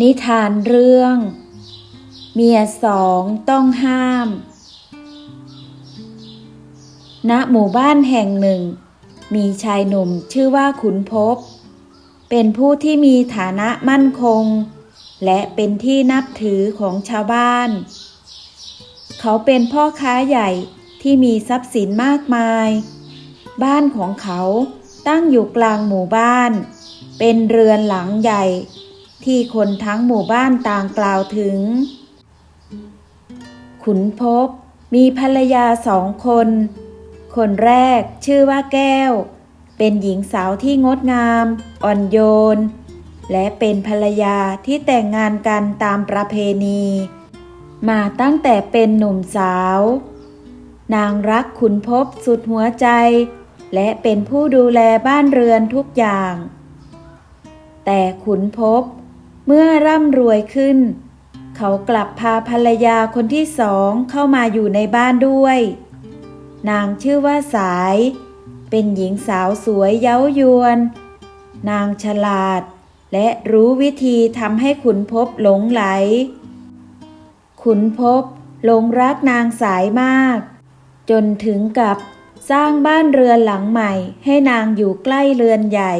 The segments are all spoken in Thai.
นิทานเรื่อง เมียสองต้องห้าม ณ หมู่บ้านแห่งหนึ่ง มีชายหนุ่มชื่อว่าขุนพบ เป็นผู้ที่มีฐานะมั่นคง และเป็นที่นับถือของชาวบ้าน เขาเป็นพ่อค้าใหญ่ที่มีทรัพย์สินมากมาย บ้านของเขาตั้งอยู่กลางหมู่บ้าน เป็นเรือนหลังใหญ่ ที่คนทั้งหมู่บ้านต่างกล่าวถึง ขุนพบมีภรรยาสองคน คนแรกชื่อว่าแก้ว เป็นหญิงสาวที่งดงาม อ่อนโยน และเป็นภรรยาที่แต่งงานกันตามประเพณี มาตั้งแต่เป็นหนุ่มสาว นางรักขุนพบสุดหัวใจ และเป็นผู้ดูแลบ้านเรือนทุกอย่าง แต่ขุนพบเมื่อร่ำรวยขึ้น เขากลับพาภรรยาคนที่สองเข้ามาอยู่ในบ้านด้วย นางชื่อว่าสาย เป็นหญิงสาวสวยเย้ายวน นางฉลาด และรู้วิธีทำให้ขุนพบหลงไหล ขุนพบหลงรักนางสายมาก จนถึงกับ สร้างบ้านเรือนหลังใหม่ ให้นางอยู่ใกล้เรือนใหญ่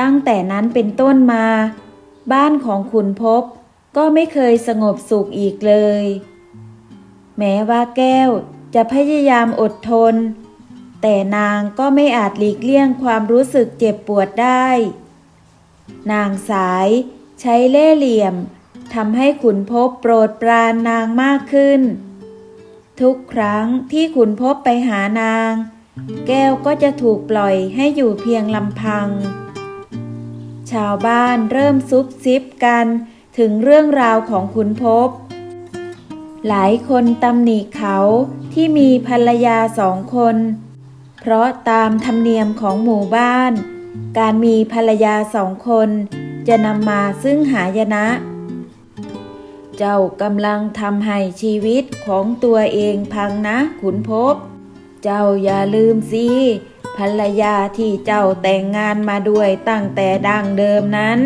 ตั้งแต่นั้นเป็นต้นมา บ้านของขุนพบก็ไม่เคยสงบสุขอีกเลย แม้ว่าแก้วจะพยายามอดทน แต่นางก็ไม่อาจหลีกเลี่ยงความรู้สึกเจ็บปวดได้ นางสายใช้เล่ห์เหลี่ยมทำให้ขุนพบโปรดปรานนางมากขึ้น ทุกครั้งที่ขุนพบไปหานาง แก้วก็จะถูกปล่อยให้อยู่เพียงลำพัง ชาวบ้านเริ่มซุบซิบกันถึงเรื่องราวของขุนพบ หลายคนตำหนิเขาที่มีภรรยาสองคน เพราะตามธรรมเนียมของหมู่บ้าน การมีภรรยาสองคน จะนำมาซึ่งหายนะ เจ้ากำลังทำให้ชีวิตของตัวเองพังนะขุนพบ เจ้าอย่าลืมสิภรรยาที่เจ้าแต่งงานมาด้วยตั้งแต่ดั้งเดิมนั้น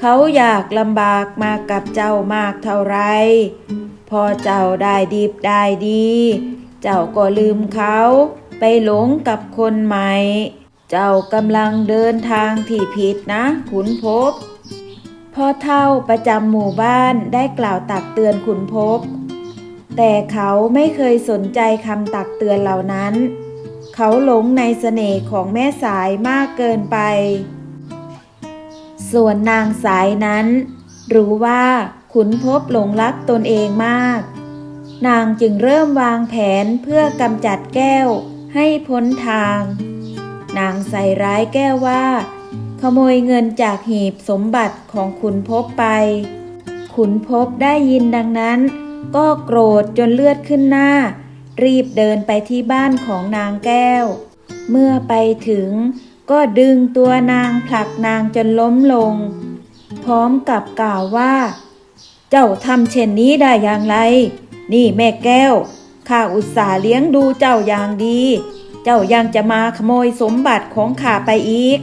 เขาอยากลำบากมากับเจ้ามากเท่าไร พอเจ้าได้ดีบได้ดี เจ้าก็ลืมเขาไปหลงกับคนใหม่ เจ้ากำลังเดินทางที่ผิดนะขุนพบ พ่อเท่าประจำหมู่บ้านได้กล่าวตักเตือนขุนพบ แต่เขาไม่เคยสนใจคำตักเตือนเหล่านั้น เขาหลงในเสน่ห์ของแม่สายมากเกินไป ส่วนนางสายนั้น รู้ว่าขุนพบหลงรักตนเองมาก นางจึงเริ่มวางแผนเพื่อกำจัดแก้วให้พ้นทาง นางใส่ร้ายแก้วว่า ขโมยเงินจากหีบสมบัติของขุนพบไป ขุนพบได้ยินดังนั้น ก็โกรธจนเลือดขึ้นหน้า รีบเดินไปที่บ้านของนางแก้ว เมื่อไปถึงก็ดึงตัวนางผลักนางจนล้มลง พร้อมกับกล่าวว่า เจ้าทำเช่นนี้ได้อย่างไร นี่แม่แก้วข้าอุตส่าห์เลี้ยงดูเจ้าอย่างดี เจ้ายังจะมาขโมยสมบัติของข้าไปอีก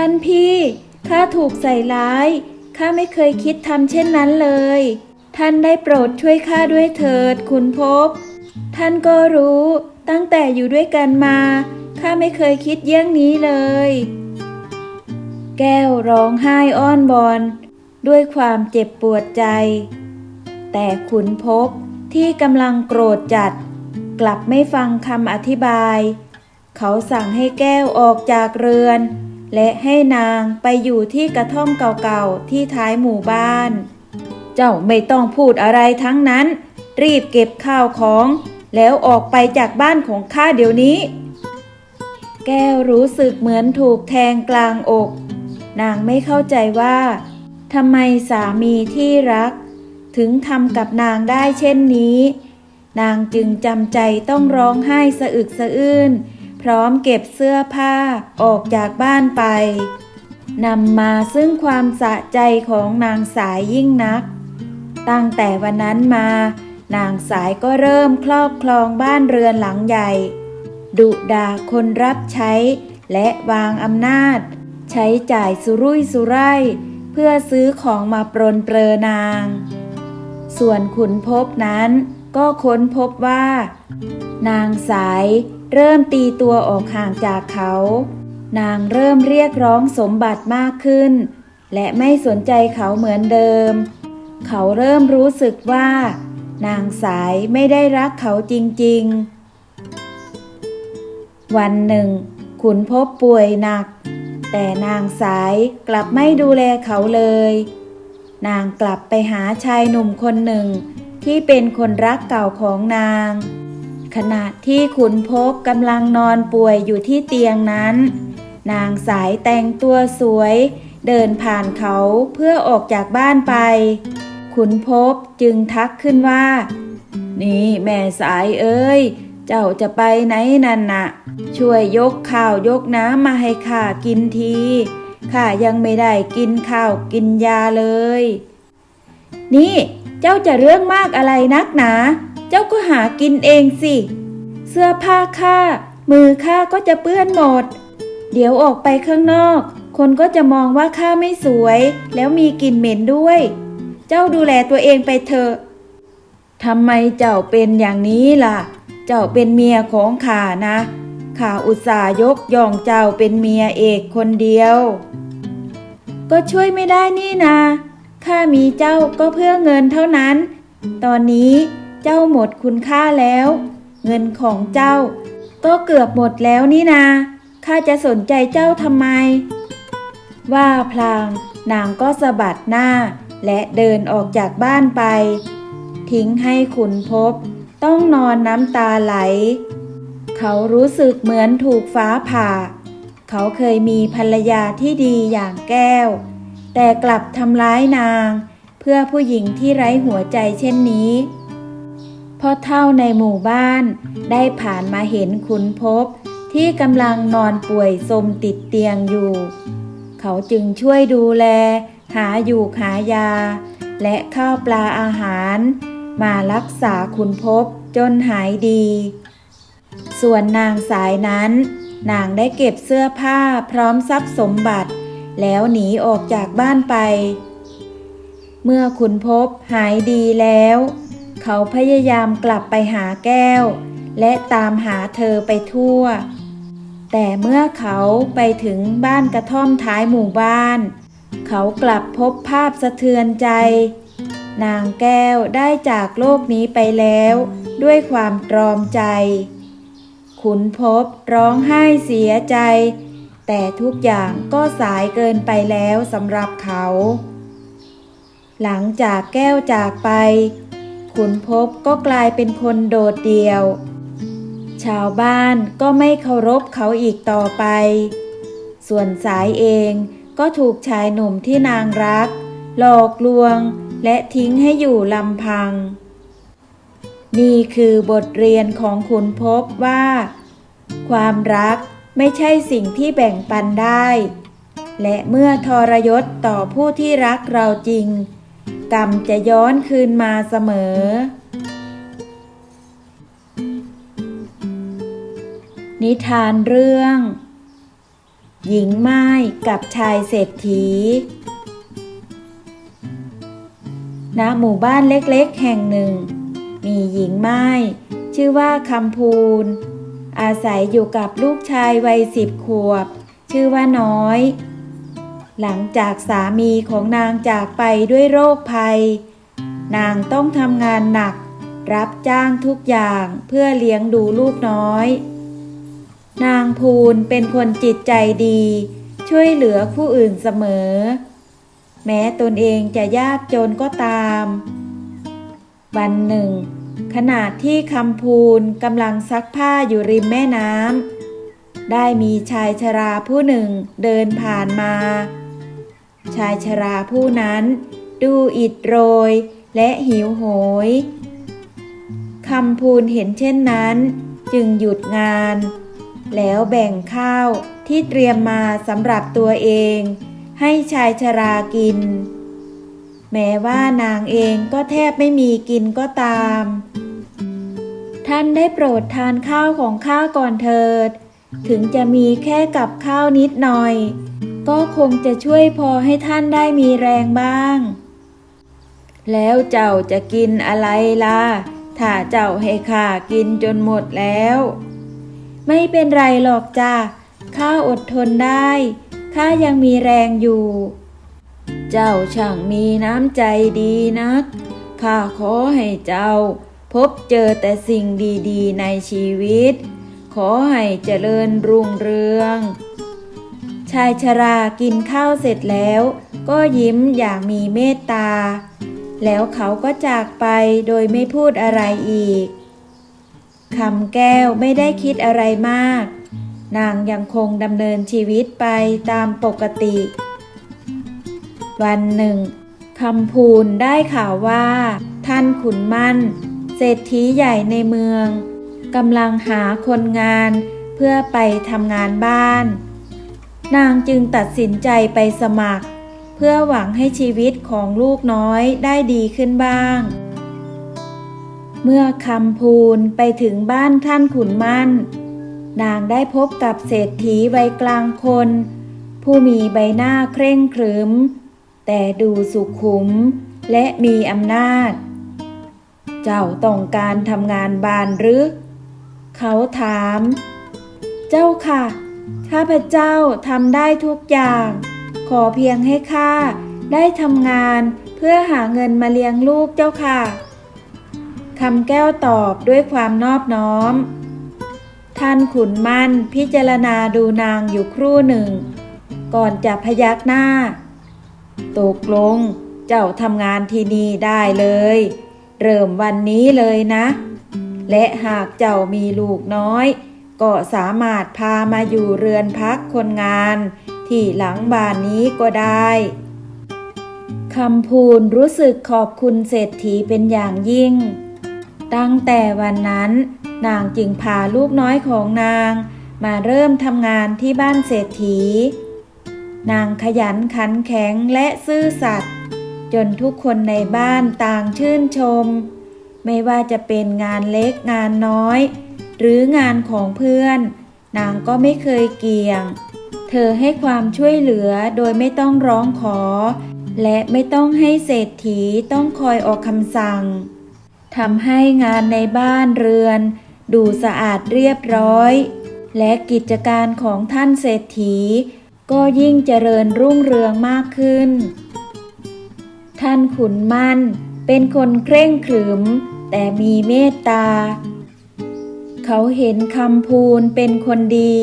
ท่านพี่ ข้าถูกใส่ร้าย ข้าไม่เคยคิดทำเช่นนั้นเลย ท่านได้โปรดช่วยข้าด้วยเถิดคุณพบ ท่านก็รู้ตั้งแต่อยู่ด้วยกันมา ข้าไม่เคยคิดเยี่ยงนี้เลย แก้วร้องไห้อ้อนบอนด้วยความเจ็บปวดใจ แต่ขุนพบที่กำลังโกรธจัด กลับไม่ฟังคำอธิบาย เขาสั่งให้แก้วออกจากเรือน และให้นางไปอยู่ที่กระท่อมเก่าๆที่ท้ายหมู่บ้าน เจ้าไม่ต้องพูดอะไรทั้งนั้น รีบเก็บข้าวของ แล้วออกไปจากบ้านของข้าเดี๋ยวนี้ แก้วรู้สึกเหมือนถูกแทงกลางอก นางไม่เข้าใจว่าทำไมสามีที่รัก ถึงทำกับนางได้เช่นนี้ นางจึงจำใจต้องร้องไห้สะอึกสะอื้น ร้อมเก็บเสื้อผ้าออกจากบ้านไปนำมาซึ่งความสะใจของนางสายยิ่งนัก ตั้งแต่วันนั้นมา นางสายก็เริ่มครอบครองบ้านเรือนหลังใหญ่ ดุด่าคนรับใช้และวางอำนาจ ใช้จ่ายสุรุ่ยสุร่ายเพื่อซื้อของมาปรนเปรอนาง ส่วนขุนพบนั้นก็ค้นพบว่า นางสาย เริ่มตีตัวออกห่างจากเขา นางเริ่มเรียกร้องสมบัติมากขึ้น และไม่สนใจเขาเหมือนเดิม เขาเริ่มรู้สึกว่า นางสายไม่ได้รักเขาจริงๆ วันหนึ่ง ขุนพบป่วยหนัก แต่นางสายกลับไม่ดูแลเขาเลย นางกลับไปหาชายหนุ่มคนหนึ่งที่เป็นคนรักเก่าของนาง ขณะที่ขุนพบกำลังนอนป่วยอยู่ที่เตียงนั้น นางสายแต่งตัวสวย เดินผ่านเขาเพื่อออกจากบ้านไป ขุนพบจึงทักขึ้นว่า นี่แม่สายเอ้ย เจ้าจะไปไหนนั่นน่ะ ช่วยยกข้าวยกน้ำมาให้ข้ากินทีข้ายังไม่ได้กินข้าวกินยาเลย นี่เจ้าจะเรื่องมากอะไรนักหนา เจ้าก็หากินเองสิ เสื้อผ้าข้ามือข้าก็จะเปื้อนหมด เดี๋ยวออกไปข้างนอก คนก็จะมองว่าข้าไม่สวย แล้วมีกลิ่นเหม็นด้วย เจ้าดูแลตัวเองไปเถอะทำไมเจ้าเป็นอย่างนี้ล่ะ เจ้าเป็นเมียของข้านะข้าอุตส่าห์ยกย่องเจ้าเป็นเมียเอกคนเดียว ก็ช่วยไม่ได้นี่นาข้ามีเจ้าก็เพื่อเงินเท่านั้น ตอนนี้ เจ้าหมดคุณค่าแล้ว เงินของเจ้า ก็เกือบหมดแล้วนี่นาข้าจะสนใจเจ้าทำไม ว่าพลางนางก็สะบัดหน้า และเดินออกจากบ้านไป ทิ้งให้ขุนพบ ต้องนอนน้ำตาไหล เขารู้สึกเหมือนถูกฟ้าผ่า เขาเคยมีภรรยาที่ดีอย่างแก้ว แต่กลับทำร้ายนาง เพื่อผู้หญิงที่ไร้หัวใจเช่นนี้ พ่อเท่าในหมู่บ้าน ได้ผ่านมาเห็นขุนพบที่กำลังนอนป่วยสมติดเตียงอยู่ เขาจึงช่วยดูแล หาอยู่หายา และข้าวปลาอาหาร มารักษาขุนพบจนหายดี ส่วนนางสายนั้น นางได้เก็บเสื้อผ้าพร้อมทรัพย์สมบัติ แล้วหนีออกจากบ้านไป เมื่อขุนพบหายดีแล้ว เขาพยายามกลับไปหาแก้ว และตามหาเธอไปทั่ว แต่เมื่อเขาไปถึงบ้านกระท่อมท้ายหมู่บ้าน เขากลับพบภาพสะเทือนใจ นางแก้วได้จากโลกนี้ไปแล้ว ด้วยความตรอมใจ ขุนพบร้องไห้เสียใจ แต่ทุกอย่างก็สายเกินไปแล้วสำหรับเขา หลังจากแก้วจากไป ขุนพบก็กลายเป็นคนโดดเดี่ยว ชาวบ้านก็ไม่เคารพเขาอีกต่อไป ส่วนสายเองก็ถูกชายหนุ่มที่นางรัก หลอกลวงและทิ้งให้อยู่ลำพัง นี่คือบทเรียนของขุนพบว่า ความรักไม่ใช่สิ่งที่แบ่งปันได้ และเมื่อทรยศต่อผู้ที่รักเราจริง กรรมจะย้อนคืนมาเสมอ นิทานเรื่อง หญิงไม้กับชายเศรษฐี ณ หมู่บ้านเล็กๆ แห่งหนึ่ง มีหญิงไม้ชื่อว่าคำพูน อาศัยอยู่กับลูกชายวัยสิบขวบ ชื่อว่าน้อย หลังจากสามีของนางจากไปด้วยโรคภัย นางต้องทำงานหนัก รับจ้างทุกอย่างเพื่อเลี้ยงดูลูกน้อย นางพูนเป็นคนจิตใจดี ช่วยเหลือผู้อื่นเสมอ แม้ตนเองจะยากจนก็ตาม วันหนึ่ง ขณะที่คำพูนกำลังซักผ้าอยู่ริมแม่น้ำได้มีชายชราผู้หนึ่งเดินผ่านมา ชายชราผู้นั้น ดูอิดโรยและหิวโหยคำพูนเห็นเช่นนั้น จึงหยุดงาน แล้วแบ่งข้าวที่เตรียมมาสำหรับตัวเอง ให้ชายชรากิน แม้ว่านางเองก็แทบไม่มีกินก็ตาม ท่านได้โปรดทานข้าวของข้าก่อนเถิด ถึงจะมีแค่กับข้าวนิดหน่อย ก็คงจะช่วยพอให้ท่านได้มีแรงบ้าง แล้วเจ้าจะกินอะไรล่ะ ถ้าเจ้าให้ข้ากินจนหมดแล้ว ไม่เป็นไรหรอกจ้าข้าอดทนได้ข้ายังมีแรงอยู่ เจ้าช่างมีน้ำใจดีนัก ข้าขอให้เจ้า พบเจอแต่สิ่งดีๆ ในชีวิต ขอให้เจริญรุ่งเรืองายชรากินข้าวเสร็จแล้ว ก็ยิ้มอย่างมีเมตตา แล้วเขาก็จากไปโดยไม่พูดอะไรอีกคำแก้วไม่ได้คิดอะไรมาก นางยังคงดำเนินชีวิตไปตามปกติ วันหนึ่งคำพูนได้ข่าวว่า ท่านขุนมั่น เศรษฐีใหญ่ในเมืองกำลังหาคนงานเพื่อไปทำงานบ้าน นางจึงตัดสินใจไปสมัคร เพื่อหวังให้ชีวิตของลูกน้อยได้ดีขึ้นบ้าง เมื่อคำพูนไปถึงบ้านท่านขุนมั่น นางได้พบกับเศรษฐีวัยกลางคน ผู้มีใบหน้าเคร่งครึม แต่ดูสุขุมและมีอำนาจ เจ้าต้องการทำงานบานหรือ เขาถาม เจ้าค่ะ ข้าพเจ้าทำได้ทุกอย่าง ขอเพียงให้ข้าได้ทำงานเพื่อหาเงินมาเลี้ยงลูกเจ้าค่ะคำแก้วตอบด้วยความนอบน้อม ท่านขุนมั่นพิจารณาดูนางอยู่ครู่หนึ่ง ก่อนจะพยักหน้า ตกลงเจ้าทำงานที่นี่ได้เลย เริ่มวันนี้เลยนะ และหากเจ้ามีลูกน้อย ก็สามารถพามาอยู่เรือนพักคนงาน ที่หลังบ้านนี้ก็ได้คำพูนรู้สึกขอบคุณเศรษฐีเป็นอย่างยิ่ง ตั้งแต่วันนั้น นางจึงพาลูกน้อยของนาง มาเริ่มทำงานที่บ้านเศรษฐี นางขยันขันแข็งและซื่อสัตย์จนทุกคนในบ้านต่างชื่นชม ไม่ว่าจะเป็นงานเล็กงานน้อย หรืองานของเพื่อน นางก็ไม่เคยเกี่ยง เธอให้ความช่วยเหลือโดยไม่ต้องร้องขอ และไม่ต้องให้เศรษฐีต้องคอยออกคำสั่งทำให้งานในบ้านเรือน ดูสะอาดเรียบร้อย และกิจการของท่านเศรษฐี ก็ยิ่งเจริญรุ่งเรืองมากขึ้น ท่านขุนมั่นเป็นคนเคร่งขรึม แต่มีเมตตา เขาเห็นคำพูนเป็นคนดี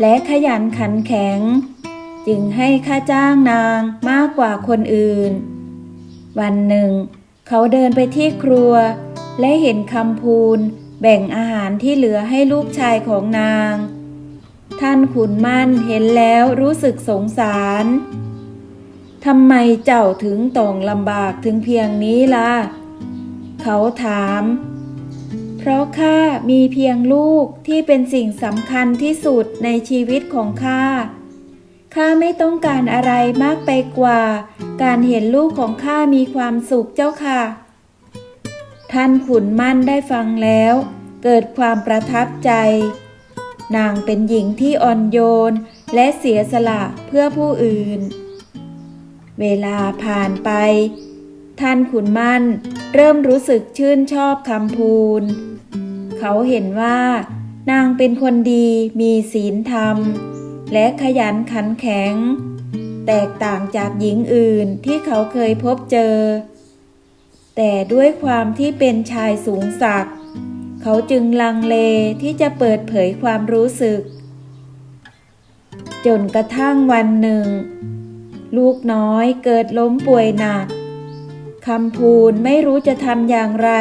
และขยันขันแข็ง จึงให้ค่าจ้างนางมากกว่าคนอื่น วันหนึ่ง เขาเดินไปที่ครัว และเห็นคำพูนแบ่งอาหารที่เหลือให้ลูกชายของนาง ท่านขุนมั่นเห็นแล้วรู้สึกสงสารทำไมเจ้าถึงต้องลำบากถึงเพียงนี้ล่ะ เขาถาม เพราะข้ามีเพียงลูกที่เป็นสิ่งสำคัญที่สุดในชีวิตของข้า ข้าไม่ต้องการอะไรมากไปกว่า การเห็นลูกของข้ามีความสุขเจ้าค่ะ ท่านขุนมั่นได้ฟังแล้ว เกิดความประทับใจ นางเป็นหญิงที่อ่อนโยนและเสียสละเพื่อผู้อื่น เวลาผ่านไป ท่านขุนมั่นเริ่มรู้สึกชื่นชอบคำพูน เขาเห็นว่า นางเป็นคนดีมีศีลธรรม และขยันขันแข็ง แตกต่างจากหญิงอื่นที่เขาเคยพบเจอ แต่ด้วยความที่เป็นชายสูงศักดิ์เขาจึงลังเลที่จะเปิดเผยความรู้สึก จนกระทั่งวันหนึ่ง ลูกน้อยเกิดล้มป่วยหนักคำพูนไม่รู้จะทำอย่างไร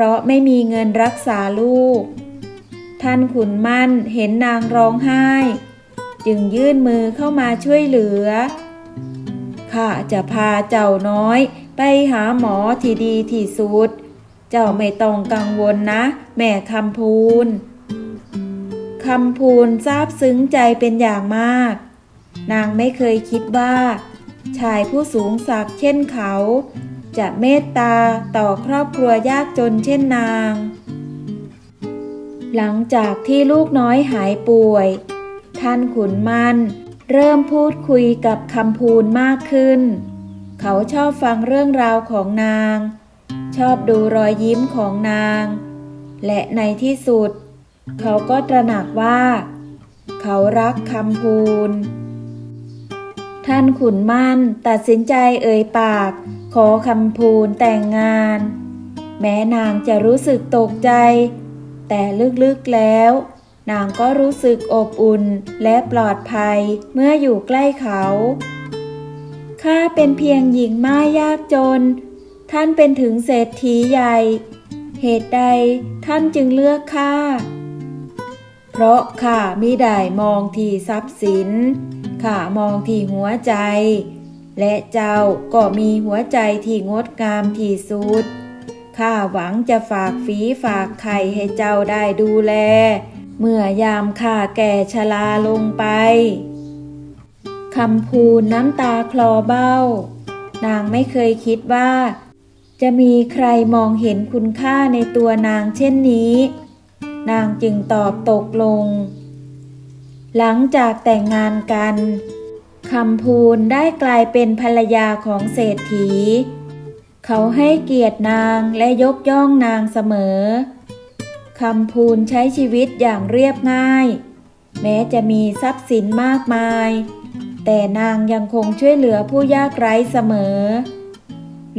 เพราะไม่มีเงินรักษาลูก ท่านขุนมั่นเห็นนางร้องไห้ จึงยื่นมือเข้ามาช่วยเหลือ ข้าจะพาเจ้าน้อย ไปหาหมอที่ดีที่สุด เจ้าไม่ต้องกังวลนะ แม่คำพูนคำพูนซาบซึ้งใจเป็นอย่างมาก นางไม่เคยคิดว่า ชายผู้สูงศักดิ์เช่นเขา จะเมตตาต่อครอบครัวยากจนเช่นนาง หลังจากที่ลูกน้อยหายป่วย ท่านขุนมันเริ่มพูดคุยกับคำพูนมากขึ้น เขาชอบฟังเรื่องราวของนาง ชอบดูรอยยิ้มของนาง และในที่สุด เขาก็ตระหนักว่า เขารักคำพูนท่านขุนมั่นตัดสินใจเอ่ยปาก ขอคำพูนแต่งงาน แม้นางจะรู้สึกตกใจ แต่ลึกๆแล้ว นางก็รู้สึกอบอุ่นและปลอดภัยเมื่ออยู่ใกล้เขา ข้าเป็นเพียงหญิงม่ายยากจน ท่านเป็นถึงเศรษฐีใหญ่ เหตุใดท่านจึงเลือกข้าเพราะข้ามิได้มองที่ทรัพย์สินข้ามองที่หัวใจ และเจ้าก็มีหัวใจที่งดงามที่สุด ข้าหวังจะฝากฝีฝากไข่ให้เจ้าได้ดูแล เมื่อยามข้าแก่ชราลงไปคำพูนน้ำตาคลอเบ้า นางไม่เคยคิดว่า จะมีใครมองเห็นคุณค่าในตัวนางเช่นนี้ นางจึงตอบตกลง หลังจากแต่งงานกัน คำพูนได้กลายเป็นภรรยาของเศรษฐี เขาให้เกียรตินางและยกย่องนางเสมอ คำพูนใช้ชีวิตอย่างเรียบง่าย แม้จะมีทรัพย์สินมากมาย แต่นางยังคงช่วยเหลือผู้ยากไร้เสมอ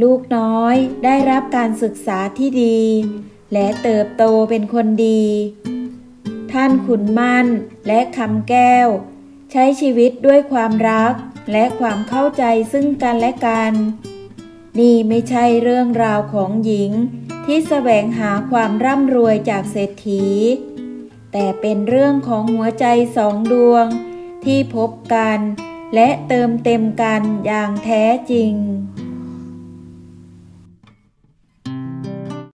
ลูกน้อยได้รับการศึกษาที่ดี และเติบโตเป็นคนดี ท่านขุนมั่นและคำแก้ว ใช้ชีวิตด้วยความรักและความเข้าใจซึ่งกันและกัน นี่ไม่ใช่เรื่องราวของหญิงที่แสวงหาความร่ำรวยจากเศรษฐี แต่เป็นเรื่องของหัวใจสองดวงที่พบกันและเติมเต็มกันอย่างแท้จริง